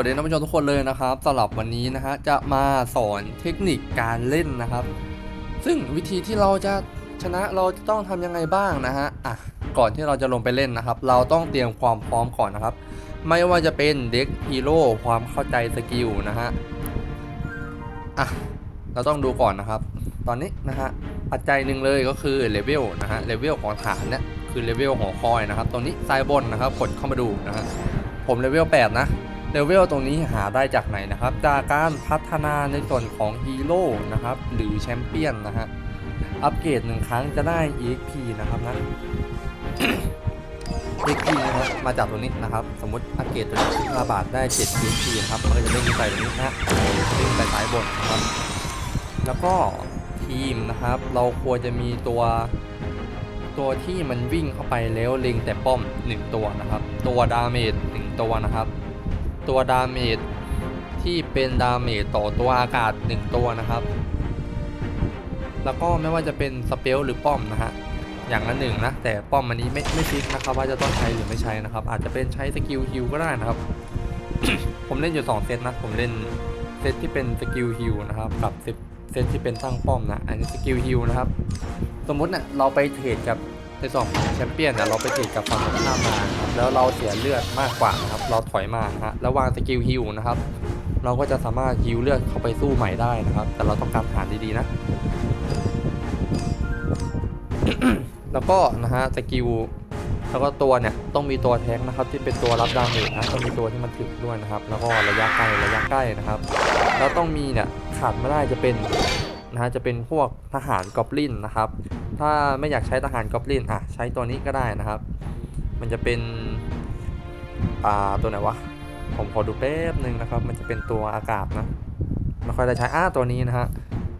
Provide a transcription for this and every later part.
สวัสดีท่านผู้ชมทุกคนเลยนะครับสำหรับวันนี้นะฮะจะมาสอนเทคนิคการเล่นนะครับ ซึ่งวิธีที่เราจะชนะเราจะต้องทำยังไงบ้างนะฮะอะก่อนที่เราจะลงไปเล่นนะครับ เราต้องเตรียมความพร้อมก่อนนะครับ ไม่ว่าจะเป็นเด็กฮีโร่ความเข้าใจสกิลนะฮะอะเราต้องดูก่อนนะครับ ตอนนี้นะฮะปัจจัยหนึ่งเลยก็คือเลเวลนะฮะเลเวลของฐานเนี่ยคือเลเวลหอคอยนะครับตรงนี้ซ้ายบนนะครับกดเข้ามาดูนะฮะผมเลเวล8นะ เลเวลตรงนี้หาได้จากไหนนะครับ จากการพัฒนาในส่วนของฮีโร่นะครับ หรือแชมเปี้ยนนะฮะ อัปเกรดหนึ่งครั้งจะได้ EXP นะครับนะ EXP นะครับมาจากตรงนี้นะครับ สมมติอัปเกรดตัวนี้5บาทได้ 7 EXP นะครับ มันก็จะเด้งขึ้นไปตรงนี้นะฮะเด้งไปซ้ายบนนะครับ แล้วก็ทีมนะครับ เราควรจะมีตัวตัวที่มันวิ่งเข้าไปแล้วเล็งแต่ป้อม 1 ตัวนะครับ ตัวดาเมจ1ตัวนะครับ ตัวดาเมจที่เป็นดาเมจต่อตัวอากาศ 1 ตัวนะครับ แล้วก็ไม่ว่าจะเป็นสเปลหรือป้อมนะฮะอย่างละหนึ่งนะแต่ป้อมอันนี้ไม่ไม่ฟิกนะครับ ว่าจะต้องใช้หรือไม่ใช้นะครับ อาจจะเป็นใช้สกิลฮิลก็ได้นะครับ ผมเล่นอยู่ 2 เซตนะ ผมเล่นเซตที่เป็นสกิลฮิลนะครับกับเซตที่เป็นตั้งป้อมนะอันนี้สกิลฮิลนะครับ สมมุติเนี่ยเราไปเทรดกับในสองแชมเปี้ยนเนี่ยเราไปเทรดกับฝั่งตรงข้ามมาครับ แล้วเราเสียเลือดมากกว่านะครับ เราถอยมาฮะแล้ววางสกิลฮิลนะครับ เราก็จะสามารถฮิลเลือดเข้าไปสู้ใหม่ได้นะครับ แต่เราต้องการฐานดีๆนะ แล้วก็นะฮะสกิลแล้วก็ตัวเนี่ยต้องมีตัวแท้งนะครับที่เป็นตัวรับดาเมจนะต้องมีตัวที่มันถึกด้วยนะครับ แล้วก็ระยะไกลระยะใกล้นะครับ แล้วต้องมีเนี่ยขาดไม่ได้จะเป็นนะฮะจะเป็นพวกทหารกอบลินนะครับ ถ้าไม่อยากใช้ทหารกอบลินอะใช้ตัวนี้ก็ได้นะครับ มันจะเป็นอ่าตัวไหนวะ ผมขอดูแป๊บหนึ่งนะครับ มันจะเป็นตัวอากาศนะ ไม่ค่อยได้ใช้อ่าตัวนี้นะฮะ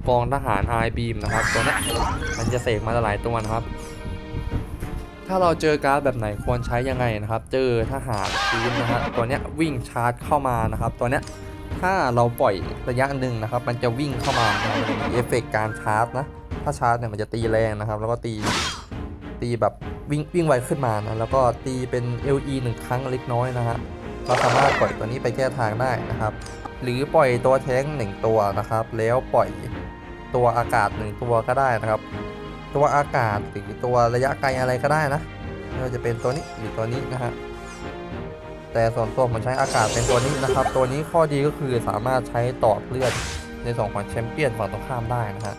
กองทหารไอบีมนะครับ ตัวเนี้ยมันจะเสกมาหลายตัวนะครับ ถ้าเราเจอการ์ดแบบไหนควรใช้ยังไงนะครับ เจอทหารทีมนะฮะ ตัวเนี้ยวิ่งชาร์จเข้ามานะครับ ตัวเนี้ยถ้าเราปล่อยระยะหนึ่งนะครับ มันจะวิ่งเข้ามามีเอฟเฟกต์การชาร์จนะ ถ้าชาร์จเนี่ยมันจะตีแรงนะครับ แล้วก็ตีตีแบบ วิ่งวิ่งไวขึ้นมานะแล้วก็ตีเป็น LE หนึ่งครั้งเล็กน้อยนะฮะเราสามารถปล่อยตัวนี้ไปแก้ทางได้นะครับ หรือปล่อยตัวแท้งหนึ่งตัวนะครับ แล้วปล่อยตัวอากาศหนึ่งตัวก็ได้นะครับ ตัวอากาศหรือตัวระยะไกลอะไรก็ได้นะไม่ว่าจะเป็นตัวนี้หรือตัวนี้นะฮะแต่ส่วนตัวผมใช้อากาศเป็นตัวนี้นะครับ ตัวนี้ข้อดีก็คือสามารถใช้ต่อเลือดในส่วนของแชมเปี้ยนฝั่งตรงข้ามได้นะฮะ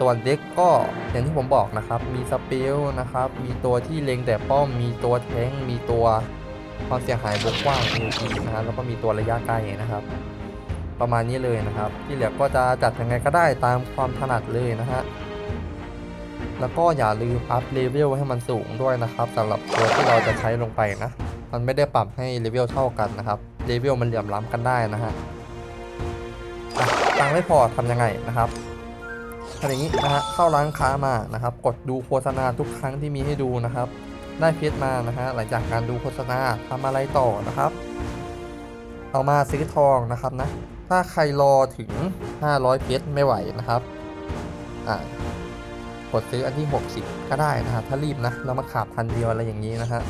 ส่วนเด็กก็อย่างที่ผมบอกนะครับ มีสเปลนะครับ มีตัวที่เล็งแต่ป้อม มีตัวแทงมีตัวความเสียหายบกกว้างมีนะครับแล้วก็มีตัวระยะไกลนะครับ ประมาณนี้เลยนะครับ ที่เหลือก็จะจัดยังไงก็ได้ตามความถนัดเลยนะฮะแล้วก็อย่าลืมอัพเลเวลให้มันสูงด้วยนะครับสำหรับตัวที่เราจะใช้ลงไปนะ มันไม่ได้ปรับให้เลเวลเท่ากันนะครับเลเวลมันเหลื่อมล้ำกันได้นะฮะตังไม่พอทำยังไงนะครับ ทำอย่างนี้นะฮะเข้าร้านค้ามานะครับ กดดูโฆษณาทุกครั้งที่มีให้ดูนะครับ ได้เพชรมานะฮะหลังจากการดูโฆษณาทำอะไรต่อนะครับ เอามาซื้อทองนะครับนะถ้าใครรอถึง 500เพชรไม่ไหวนะครับอ่ากดซื้ออันที่ 60 ก็ได้นะครับถ้ารีบนะแล้วมาขาดพันเดียวอะไรอย่างนี้นะฮะ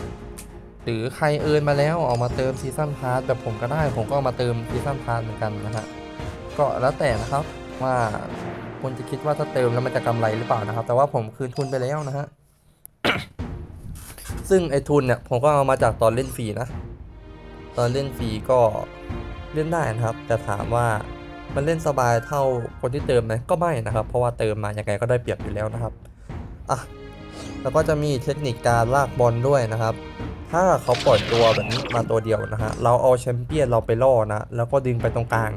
หรือใครเอินมาแล้วเอามาเติมซีซั่นพาร์ทแบบผมก็ได้ ผมก็เอามาเติมซีซั่นพาร์ทเหมือนกันนะฮะก็แล้วแต่นะครับว่า คุณจะคิดว่าถ้าเติมแล้วมันจะกำไรหรือเปล่านะครับ แต่ว่าผมคืนทุนไปแล้วนะฮะ ซึ่งไอ้ทุนเนี่ยผมก็เอามาจากตอนเล่นฟรีนะ ตอนเล่นฟรีก็เล่นได้นะครับ แต่ถามว่ามันเล่นสบายเท่าคนที่เติมไหมก็ไม่นะครับ เพราะว่าเติมมายังไงก็ได้เปรียบอยู่แล้วนะครับ อะ แล้วก็จะมีเทคนิคการลากบอลด้วยนะครับ ถ้าเขาปล่อยตัวแบบนี้มาตัวเดียวนะฮะ เราเอาแชมเปี้ยนเราไปล่อนะ แล้วก็ดึงไปตรงกลาง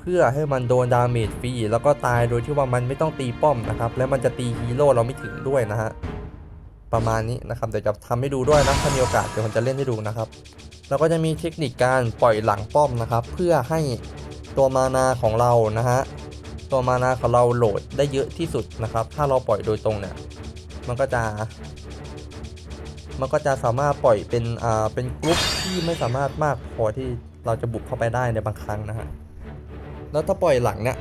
เพื่อให้มันโดนดาเมจฟรีแล้วก็ตายโดยที่ว่ามันไม่ต้องตีป้อมนะครับ แล้วมันจะตีฮีโร่เราไม่ถึงด้วยนะฮะประมาณนี้นะครับเดี๋ยวจะทำให้ดูด้วยนะถ้ามีโอกาสเดี๋ยวผมจะเล่นให้ดูนะครับแล้วก็จะมีเทคนิคการปล่อยหลังป้อมนะครับ เพื่อให้ตัวมานาของเรานะฮะตัวมานาของเราโหลดได้เยอะที่สุดนะครับ ถ้าเราปล่อยโดยตรงเนี่ย มันก็จะ มันก็จะสามารถปล่อยเป็นอ่าเป็นกรุ๊ปที่ไม่สามารถมากพอที่เราจะบุกเข้าไปได้ในบางครั้งนะฮะ แล้วถ้าปล่อยหลังเนี่ย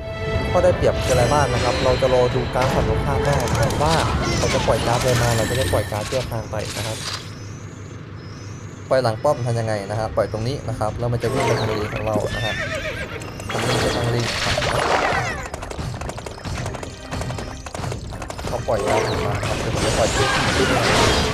ก็ได้เปรียบคือะไรบ้างนะครับ เราจะรอดูการฝั่งตรงข้ามได้นะครับว่าเขาจะปล่อยการ์ดอะไรมาเราจะได้ปล่อยการ์ดเพื่อทางไปนะครับ ปล่อยหลังป้อมทำยังไงนะครับปล่อยตรงนี้นะครับแล้วมันจะวิ่งไปทางเลนของเรานะครับวิ่งไปทางเลนครับเขาปล่อยยาวมาครับเดี๋ยวผมจะปล่อยที่ที่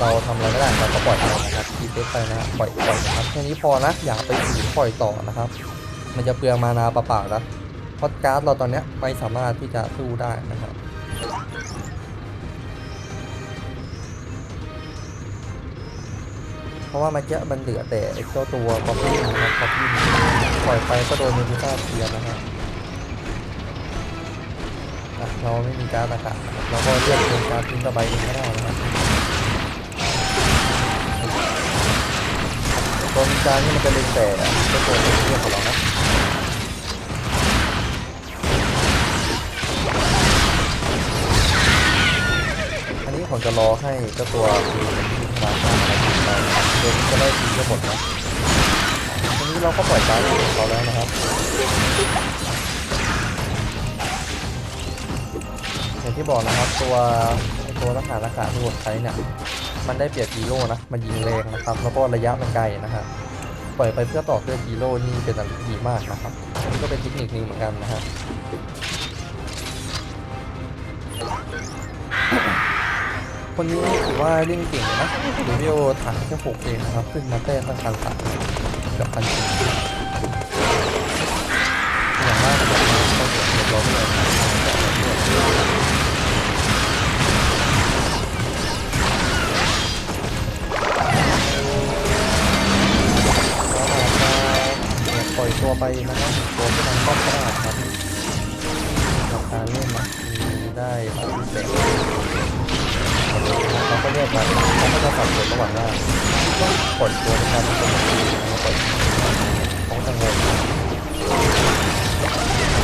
เราทำอะไรไม่ได้เราก็ปล่อยไปนะครับทีเซตไปนะปล่อยปล่อยนะครับแค่นี้พอนะอย่าไปฝืนปล่อยต่อนะครับ มันจะเปลืองมานาเปล่าๆนะพราะการ์ดเราตอนเนี้ยไม่สามารถที่จะสู้ได้นะครับเพราะว่ามื่อกี้มันเหลือแต่เจ้าตัวก๊อปปี้นะครับก๊อปปี้ปล่อยไปก็โดนเมดูซ่าเทียนนะครับอะเราไม่มีการดอากาศนะครับเราก็เลือกเป็นการดทิ้งระบายเองก็ได้นะครับ ตัวมีการดนี่มันจะเล็งแต่เจ้าตัวเรื่องของเรานะอันนี้ผมจะรอให้เจ้าตัวมีมันที่มาสร้างอะไรขึ้นมารไปเดี๋ยวนี้จะได้ทีก็หมดนะทีนี้เราก็ปล่อยการดของเขาแล้วนะครับอย่างที่บอกนะครับตัวตัวรักษารักษาที่ผมใช้เนี่ย มันได้เปรียบฮีโร่นะ มันยิงแรงนะครับ แล้วก็ระยะมันไกลนะครับปล่อยไปเพื่อต่อเพื่อฮีโร่นี่เป็นอะไรดีมากนะครับอันนี้ก็เป็นเทคนิคนึงเหมือนกันนะฮะคนนี้ถือว่าเล่นเก่งนะเดวิโอฐานแค่หกเองนะครับ ขึ้นมาแต้มตั้งพันสามกับพันสี่ ตัวไปนะครับตัวที่มันก็ได้ครับราคาเล่นนะมีได้หลายรูปแบบเราก็เรียกมันเขาก็จะสับสนระหว่างว่าต้องปล่อยตัวในการเป็นคนที่แล้วปล่อยเขาจะงง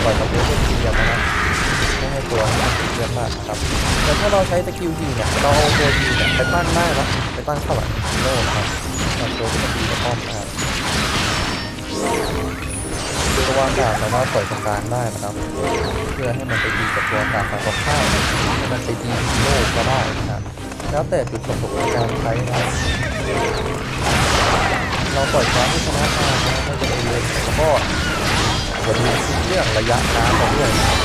ปล่อยกับเรื่อที่เรียนนะไม่ให้ตัวมันดเยอะมากครับแต่ถ้าเราใช้สกิลดีเนี่ยเราเอาตัวดีเนี่ยไปตั้งได้นะไปตั้งเข้าหลังโร่ครับตัวที่มันดีกับป้อมนะครับ ตัวอากาศสามารถปล่อยตรงกลางได้นะครับ เพื่อให้มันไปดีกับตัวกาศฝั่งตรงข้ามให้มันไปดีโร่ก็ได้นะครับแล้วแต่จุดประสงค์ในการใช้นะครับเราปล่อยฟ้าที่ชนะมานะครับไม่จะเป็นเลยแล้วก็อย่าลืมคิดเรื่องระยะน้ำไปด้วยนะครับ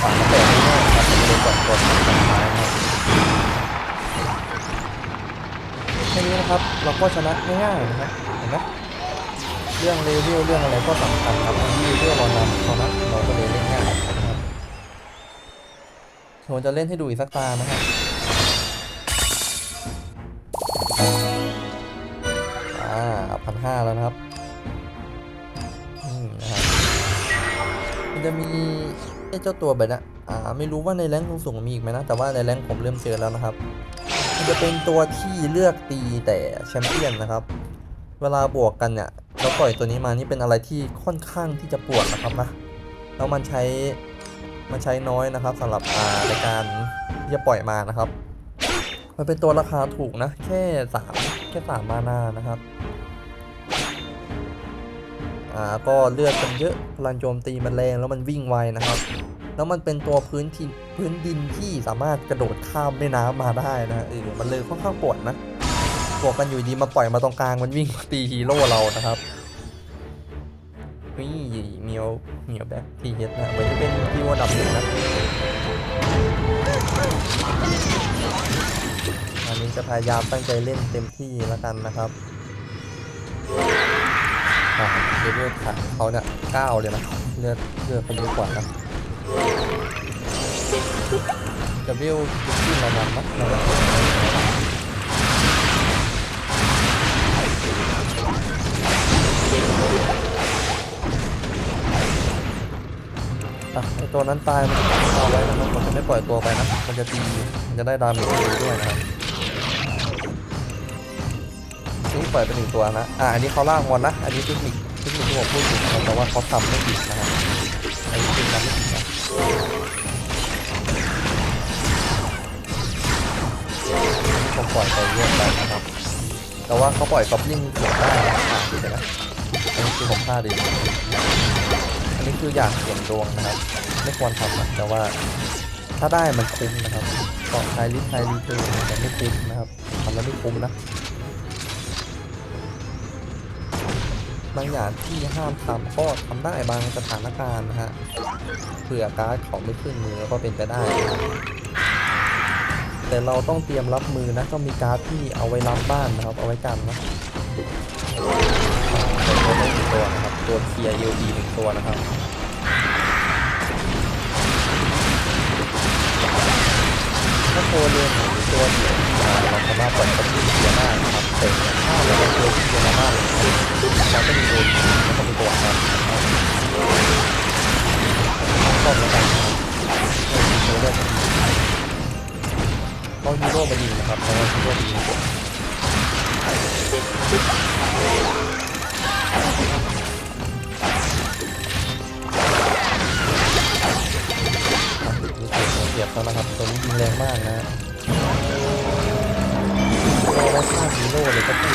ฝาแต่ไม่ได้นะครับจะเป็นก่อนก่อนสุดท้ายนะแค่นี้นะครับเราก็ชนะง่ายๆนะครับเห็นไหม เรื่องเลเวลเรื่องอะไรก็สำคัญครับที่เรื่องเรานำเขานะเราก็เลยเล่นง่ายครับผมจะเล่นให้ดูอีกสักตานะครับอ่าพันห้าแล้วนะครับนี่นะครับ มันจะมีไอ้เจ้าตัวแบบนี้อ่าไม่รู้ว่าในแรงสูงมีอีกไหมนะ แต่ว่าในแรงผมเริ่มเจอแล้วนะครับ มันจะเป็นตัวที่เลือกตีแต่แชมเปี้ยนนะครับ เวลาบวกกันเนี่ย เราปล่อยตัวนี้มานี่เป็นอะไรที่ค่อนข้างที่จะปวดนะครับนะแล้วมันใช้มันใช้น้อยนะครับสำหรับในการที่จะปล่อยมานะครับ มันเป็นตัวราคาถูกนะแค่สามแค่สามมานานะครับอ่าก็เลือดมันเยอะพลังโจมตีมันแรงแล้วมันวิ่งไวนะครับแล้วมันเป็นตัวพื้นที่พื้นดินที่สามารถกระโดดข้ามแม่น้ำมาได้นะเออมันเลยค่อนข้างปวดนะ บวกกันอยู่ดีมาปล่อยมาตรงกลางมันวิ่งมาตีฮีโร่เรานะครับนี่เมียวเมียวแบ็คทีเฮดนะเหมือนจะเป็นที่วอัดับหนึ่งนะอันนี้จะพยายามตั้งใจเล่นเต็มที่แล้วกันนะครับเลือดขาเขาเนี่ยเก้าเลยนะเลือดเลือดเขาเยอะกว่านะจะวิวจุดที่เรานำนะ อะไอตัวนั้นตายมันเอาไว้นะครับผมจะไม่ปล่อยตัวไปนะ มันจะตีมันจะได้ดาเมจดีด้วยนะครับนี่ปล่อยไปหนึ่งตัวนะ อะอันนี้เขาล่างวอนนะ อันนี้เทคนิคเทคนิคที่ผมพูดถึงนะครับแต่ว่าเขาทำไม่ผิดนะครับอันนี้คือทำไม่ผิดนะผมปล่อยไปเรื่อยไปนะครับ แต่ว่าเขาปล่อยก๊อบลิงเสียงได้นะอ่าดูนะอันนี้คือผมพลาดเอง นนี้คืออยากเสี่ยงดวงนะครับ ไม่ควรทำนะแต่ว่าถ้าได้มันคุ้มนะครับต่อใช้ลิฟใช้รีเทิร์นแต่ไม่คุ้มนะครับทำแล้วไม่คุ้มนะบางอย่างที่ห้ามทำก็ทำได้บางสถานการณ์นะฮะเผื่อการ์ดเขาไม่ขึ้นมือก็เป็นไปได้นะครับแต่เราต้องเตรียมรับมือนะต้องมีการ์ดที่เอาไว้รับบ้านนะครับ เอาไว้กันนะตัวได้หนึ่ตัวนะครับ ตัวเคลียร์ UD หนึ่งตัวนะครับถ้าตัวเรียนตัวเดียวมาเราสามารถปล่อยกับที่เคลียร์ได้นะครับแต่ถ้าเราเป็นตัวเคลียร์มาบ้านเลยเราก็มีโดนแล้วก็มีตัวครับชอบแล้วกันนะครับตัวเลือกเขาฮีโร่มายิงนะครับเพราะว่าฮีโร่ยิงกว่า สียบเขานะครับตัวนี้ยิงแรงมากนะเราได้ฆ่าฮีโร่เลยก็พู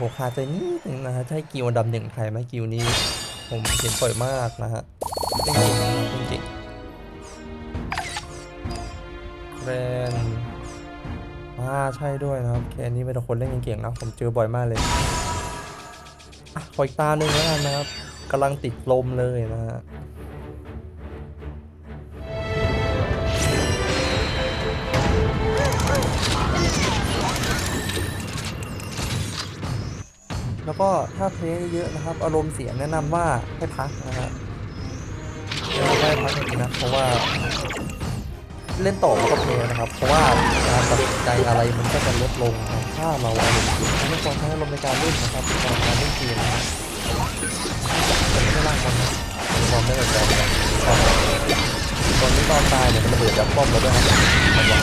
ผมขาดใจนิดนึงนะฮะให้กิวดับหนึ่งไทยไหมกิวนี้ ผมเห็นบ่อยมากนะฮะจริงๆนะครับจริงๆแกรนอ่าใช่ด้วยนะครับแค่นี้เป็นคนเล่นเก่งๆนะผมเจอบ่อยมากเลยอะขออีกตาหนึ่งแล้วกันนะครับกำลังติดลมเลยนะฮะ แล้วก็ถ้าเพลงเยอะนะครับ อารมณ์เสียแนะนำว่าให้พักนะฮะแนะนำว่าให้พักจริงนะเพราะว่า เล่นต่อมันก็เพลนะครับ เพราะว่าการตัดสินใจอะไรมันก็จะลดลงนะถ้าเราอารมณ์เสียไม่ควรใช้อารมณ์ในการเล่นนะครับในการเล่นเกมนะครับแต่ไม่ได้ล่างมันนะมองไม่ได้ใจกันตอนนี้ตอนตายเนี่ยมันระเบิดจากป้อมแล้วด้วยครับระวัง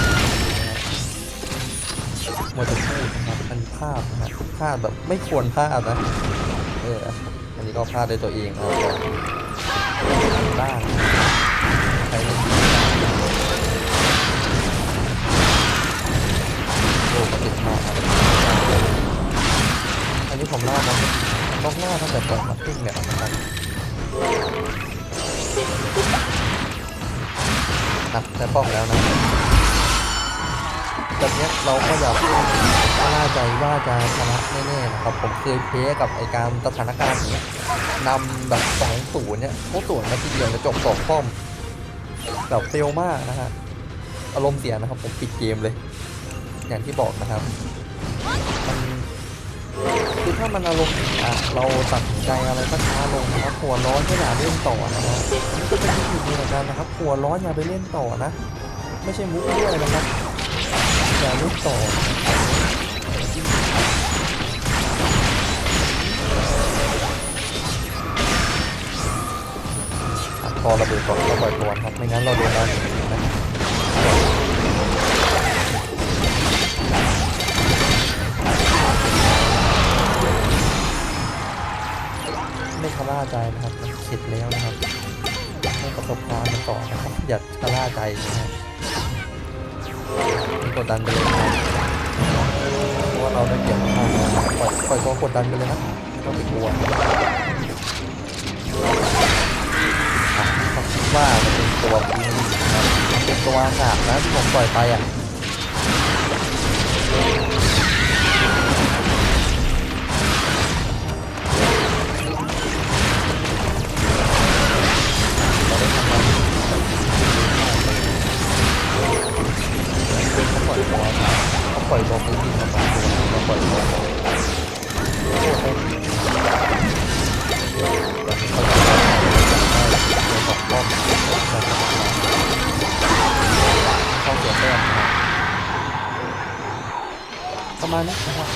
มัวจะพูดนะครับ อันพลาดนะพลาดแบบไม่ควรพลาดนะ เออ อันนี้ก็พลาดด้วยตัวเองนะครับก็บ้างใครเล่โอ้ก็ติดมากอันนี้ผมล่ามันล็อกหน้าตั้งแต่ก่อนมาขึ้นเนี่ยนะครับตัดแต่ป้อมแล้วนะ แบบนี้เราก็อย่าเพิ่งล่าใจว่าจะชนะแน่ๆนะครับผมเคยเพลกับไอการสถานการณ์นี้นำแบบสองศูนย์เนี่ยโคตรสวนมาทีเดียวจะจบสองป้อมแบบเฟลมากนะฮะอารมณ์เสียนะครับผมปิดเกมเลย อย่างที่บอกนะครับมันคือถ้ามันอารมณ์อะเราตัดใจอะไรก็ช้าลงนะครับหัวร้อนก็อย่าเล่นต่อนะครับนี่ก็เป็นวิธีดีเหมือนกันนะครับหัวร้อนอย่าไปเล่นต่อนะ ไม่ใช่มุกด้วยนะครับ ย่าล่นต่อพอระเบิดก่อนก็ปล่อยตัวครับ ไม่งั้นเราโดนดาเมจนะไม่ชะล่าใจนะครับมันเข็ดแล้วนะครับให้ประสบการณ์มันต่อนะครับ อย่าชะล่าใจนะครับ กดดันไปเลยนะครับเพราะว่าเราได้เปรียบมากๆนะครับปล่อยปล่อยตัวกดดันไปเลยนะไม่ต้องไปกลัวอะเขาคิดว่ามันเป็นตัวปีนนะครับมันเป็นตัวอากาศนะที่ผมปล่อยไปอะ เป็นเขาปล่อยตัวเขาปล่อยตัวพื้นดินมาสองตัวเราปล่อยตัวโอ้โหเขาจะได้ตัวสองรอบเข้าเสียแต้มนะครับประมาณนี้นะครับ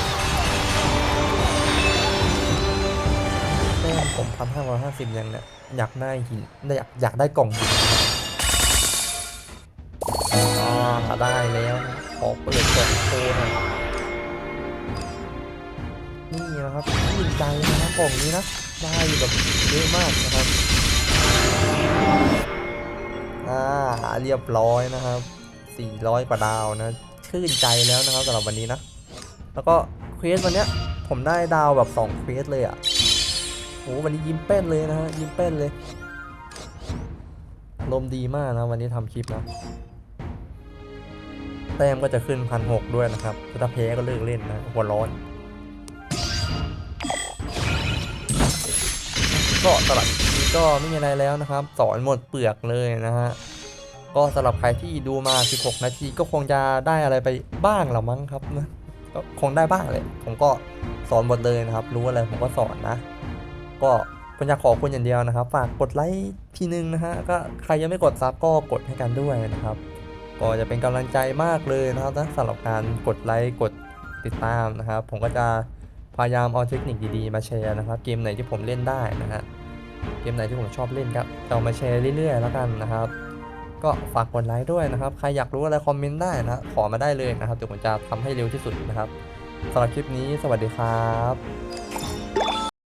แต้มผมพันห้าร้อยห้าสิบยังเนี่ยอยากได้หินอยากอยากได้กล่องหินนะครับอ่า ได้แล้วนะขอเปิดกล่องโชว์หน่อยนี่นะครับชื่นใจนะครับกล่องนี้นะได้แบบเยอะมากนะครับอ่าเรียบร้อยนะครับ 400กว่าดาวนะชื่นใจแล้วนะครับสำหรับวันนี้นะ แล้วก็เควสวันเนี้ยผมได้ดาวแบบ2เควสเลยอะ่ะโอ้วันนี้ยิ้มเป้นเลยนะฮะยิ้มเป้นเลยลมดีมากนะวันนี้ทำคลิปนะ ต้มก็จะขึ้นพันหกด้วยนะครับถ้าแพ้ก็เลิกเล่นนะหัวร้อน ก็สำหรับนี้ก็ไม่มีอะไรแล้วนะครับ สอนหมดเปลือกเลยนะฮะก็สำหรับใครที่ดูมา 16 นาทีก็คงจะได้อะไรไปบ้างละมั้งครับนะก็คงได้บ้างเลย ผมก็สอนหมดเลยนะครับ รู้อะไรผมก็สอนนะ ก็ผมอยากขอคุณอย่างเดียวนะครับ ฝากกดไลค์ทีนึงนะฮะ ก็ใครยังไม่กดซับก็กดให้กันด้วยนะครับ ก็จะเป็นกำลังใจมากเลยนะครับนะสำหรับการกดไลค์กดติดตามนะครับ ผมก็จะพยายามเอาเทคนิคดีๆมาแชร์นะครับ เกมไหนที่ผมเล่นได้นะฮะเกมไหนที่ผมชอบเล่นครับจะเอามาแชร์เรื่อยๆแล้วกันนะครับ ก็ฝากกดไลค์ด้วยนะครับ ใครอยากรู้อะไรคอมเมนต์ได้นะขอมาได้เลยนะครับเดี๋ยวผมจะทำให้เร็วที่สุดนะครับสำหรับคลิปนี้สวัสดีครับ